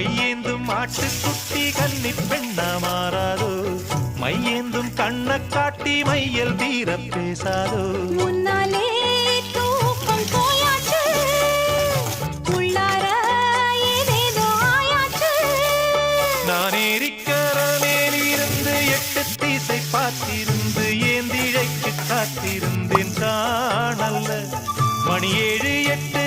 கையேந்தும் மாட்டு குட்டி கன்னி பெண்ணா மாறாதோ? மையேந்தும் கண்ண காட்டி மையல் தீர பேசாதோ? முன்னாலே தூக்கம் போயாச்சு. உள்ளார ஏதேதோ ஆயாச்சு. நான் ஏறிக்கிற பார்த்திருந்து ஏந்திழைக்கு காத்திருந்தேன் காணல்ல மணி ஏழு எட்டு